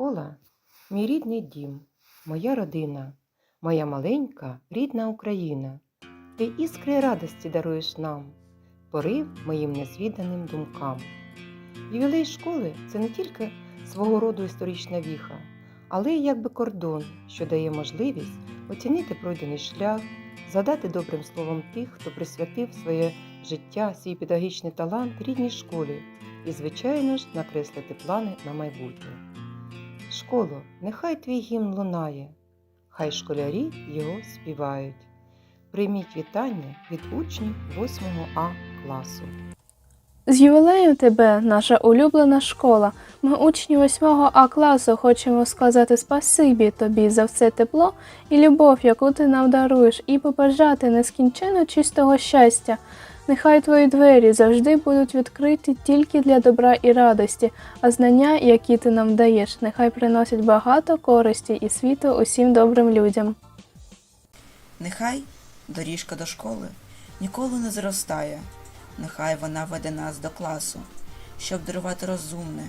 Школа мій рідний дім, моя родина, моя маленька рідна Україна. Ти іскри радості даруєш нам, порив моїм незвіданим думкам. Ювілей школи це не тільки свого роду історична віха, але й якби кордон, що дає можливість оцінити пройдений шлях, згадати добрим словом тих, хто присвятив своє життя, свій педагогічний талант рідній школі і, звичайно ж, накреслити плани на майбутнє. Школо, нехай твій гімн лунає, хай школярі його співають. Прийміть вітання від учнів 8 А класу. З ювілеєм тебе, наша улюблена школа. Ми, учні 8 А класу, хочемо сказати спасибі тобі за все тепло і любов, яку ти нам даруєш, і побажати нескінченно чистого щастя. Нехай твої двері завжди будуть відкриті тільки для добра і радості, а знання, які ти нам даєш, нехай приносять багато користі і світу усім добрим людям. Нехай доріжка до школи ніколи не зростає, нехай вона веде нас до класу, щоб дарувати розумне,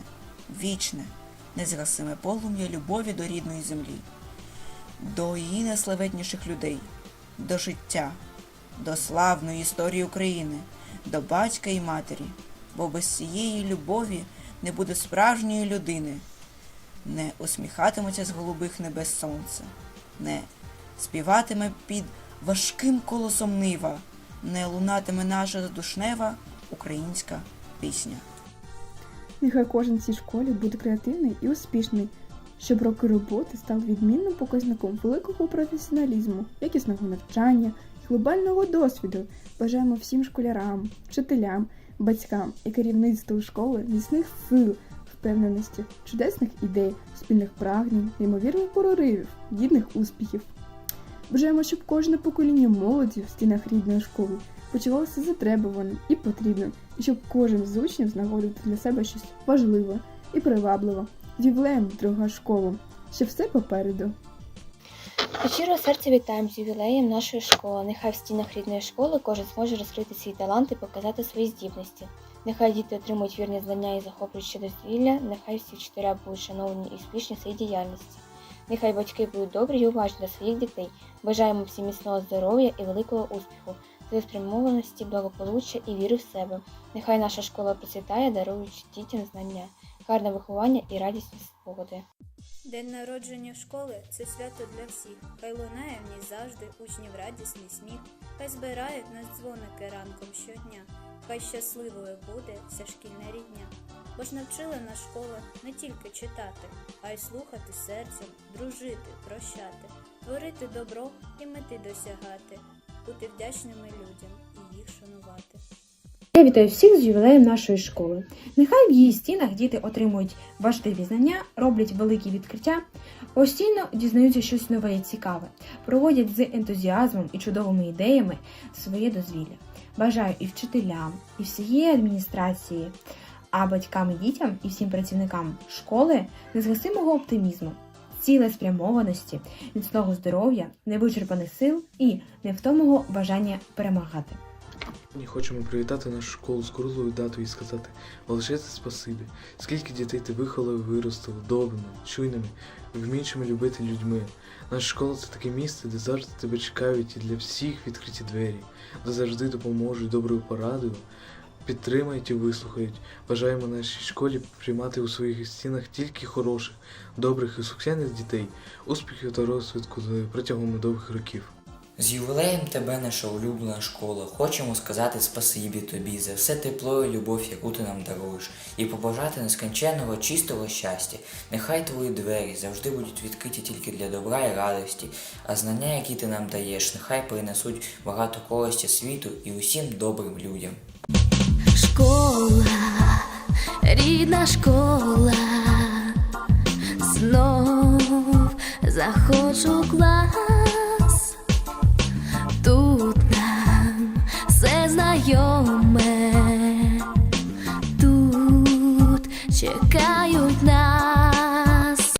вічне, незгасиме полум'я любові до рідної землі, до її найславетніших людей, до життя, до славної історії України, до батька і матері, бо без цієї любові не буде справжньої людини, не усміхатиметься з голубих небес сонце, не співатиме під важким колосом нива, не лунатиме наша задушнева українська пісня. Нехай кожен цій школі буде креативний і успішний, щоб роки роботи стали відмінним показником великого професіоналізму, якісного навчання глобального досвіду. Бажаємо всім школярам, вчителям, батькам і керівництву школи міцних сил, впевненості, чудесних ідей, спільних прагнень, неймовірних проривів, гідних успіхів. Бажаємо, щоб кожне покоління молоді в стінах рідної школи почувалося затребуваним і потрібним, і щоб кожен з учнів знаходив для себе щось важливе і привабливе. З друга школа, ще все попереду. Від щирого серця вітаємо з ювілеєм нашої школи. Нехай в стінах рідної школи кожен зможе розкрити свій талант і показати свої здібності. Нехай діти отримують вірні знання і захоплююче дозвілля, нехай всі вчителя будуть шановані і успішні в своїй діяльності. Нехай батьки будуть добрі і уважні до своїх дітей. Бажаємо всім міцного здоров'я і великого успіху, цілеспрямованості, благополуччя і віри в себе. Нехай наша школа процвітає, даруючи дітям знання, гарне виховання і радісні спогади. День народження школи це свято для всіх. Хай лунає в ній завжди учнів радісний сміх. Хай збирають нас дзвоники ранком щодня. Хай щасливою буде вся шкільна рідня. Бо ж навчила нас школа не тільки читати, а й слухати серцем, дружити, прощати, творити добро і мети досягати, бути вдячними людям і їх шанувати. Я вітаю всіх з ювілеєм нашої школи. Нехай в її стінах діти отримують важливі знання, роблять великі відкриття, постійно дізнаються щось нове і цікаве, проводять з ентузіазмом і чудовими ідеями своє дозвілля. Бажаю і вчителям, і всієї адміністрації, а батькам і дітям, і всім працівникам школи незгасимого оптимізму, цілеспрямованості, міцного здоров'я, невичерпаних сил і невтомного бажання перемагати. Ми хочемо привітати нашу школу з круглою датою і сказати величезне спасибі, скільки дітей ти виховали, виростили добрими, чуйними, вміючими любити людьми. Наша школа це таке місце, де завжди тебе чекають і для всіх відкриті двері, де завжди допоможуть доброю порадою, підтримають і вислухають. Бажаємо нашій школі приймати у своїх стінах тільки хороших, добрих і суксяних дітей, успіхів та розвитку протягом довгих років. З ювілеєм тебе, наша улюблена школа. Хочемо сказати спасибі тобі за все тепло і любов, яку ти нам даруєш, і побажати нескінченного чистого щастя. Нехай твої двері завжди будуть відкриті тільки для добра і радості, а знання, які ти нам даєш, нехай принесуть багато користі світу і усім добрим людям. Школа, рідна школа, знов захочу клас. yo.